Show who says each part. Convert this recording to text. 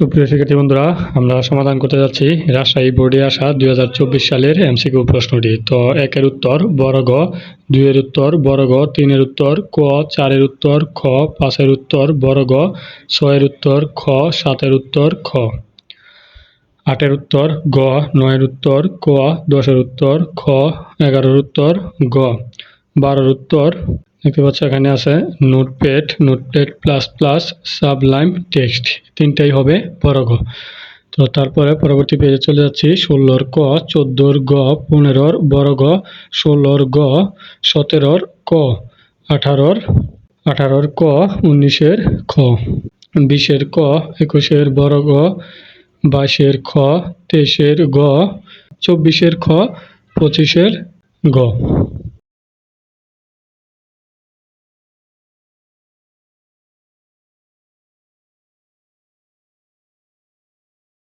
Speaker 1: সুপ্রিয় শিক্ষার্থী বন্ধুরা, আমরা সমাধান করতে যাচ্ছি রাজশাহী বোর্ডে আসা দু হাজার চব্বিশ সালের এমসিকিউ প্রশ্নটি। তো একের উত্তর বর্গ দুইয়ের উত্তর বর্গ তিনের উত্তর, ক, চারের উত্তর, খ, পাঁচের উত্তর বর্গ ছয়ের উত্তর, খ, সাতের উত্তর, খ। আটের উত্তর, গ, নয়ের উত্তর, ক, দশের উত্তর, খ, এগারোর উত্তর, গ। বারোর উত্তর দেখতে পাচ্ছ এখানে আছে notepad notepad plus plus, sublime, text তিনটাই হবে বড় গ তো তারপরে পরবর্তী পেজে চলে যাচ্ছি, ষোলোর ক, চোদ্দোর গ, পনেরোর বড় গ ষোলোর গ, সতেরোর ক, আঠারোর আঠারোর ক, উনিশের খ, বিশের ক, একুশের বড় গ বাইশের খ, তেইশের গ, চব্বিশের খ, পঁচিশের গ।